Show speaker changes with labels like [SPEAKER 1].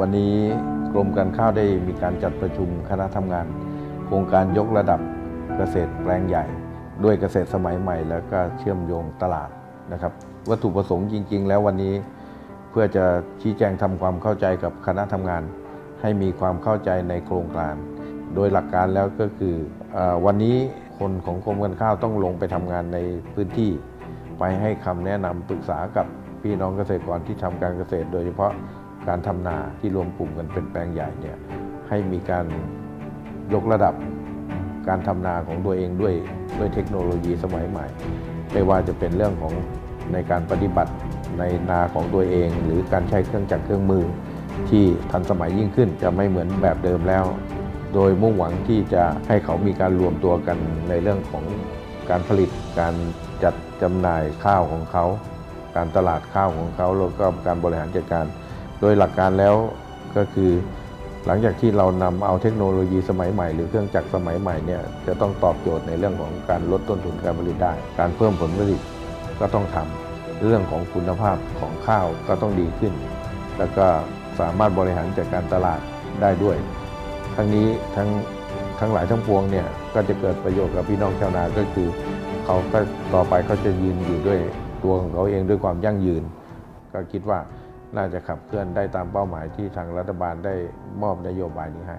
[SPEAKER 1] วันนี้กรมการข้าวได้มีการจัดประชุมคณะทำงาน โครงการยกระดับเกษตรแปลงใหญ่ ด้วยเกษตรสมัยใหม่ แล้วก็เชื่อมโยงตลาดนะครับ วัตถุประสงค์จริง ๆ แล้ววันนี้เพื่อจะชี้แจงทำความเข้าใจกับคณะทำงาน ให้มีความเข้าใจในโครงการ โดยหลักการแล้วก็คืออวันนี้คนของกรมการข้าวต้องลงไปทำงานในพื้นที่ ไปให้คำแนะนำปรึกษากับพี่น้องเกษตรกรที่ทำการเกษตร โดยเฉพาะ การทำนาที่รวมกลุ่มกันเป็นแปลงใหญ่เนี่ยให้มีการยกระดับการทำนาของตัวเองด้วยด้วยเทคโนโลยีสมัยใหม่ ไม่ว่าจะเป็นเรื่องของในการปฏิบัติในนาของตัวเอง หรือการใช้เครื่องจักรเครื่องมือที่ทันสมัยยิ่งขึ้นจะไม่เหมือนแบบเดิมแล้ว โดยมุ่งหวังที่จะให้เขามีการรวมตัวกันในเรื่องของการผลิตการจัดจำหน่ายข้าวของเขา การตลาดข้าวของเขาแล้วก็การบริหารจัดการ โดยหลักการแล้วก็คือหลังจากที่เรานำเอาเทคโนโลยีสมัยใหม่หรือเครื่องจักรสมัยใหม่เนี่ยจะต้องตอบโจทย์ในเรื่องของการลดต้นทุนการผลิตได้ การเพิ่มผลผลิตก็ต้องทำเรื่องของคุณภาพของข้าวก็ต้องดีขึ้น แล้วก็สามารถบริหารจัดการตลาดได้ด้วย ทั้งนี้ทั้งทั้งหลายทั้งปวงเนี่ยก็จะเกิดประโยชน์กับพี่น้องชาวนาก็คือ เขาก็ต่อไปเขาจะยืนอยู่ด้วยตัวของเขาเองด้วยความยั่งยืน ก็คิดว่า น่าจะขับเคลื่อนได้ตามเป้าหมายที่ทางรัฐบาลได้มอบนโยบายนี้ให้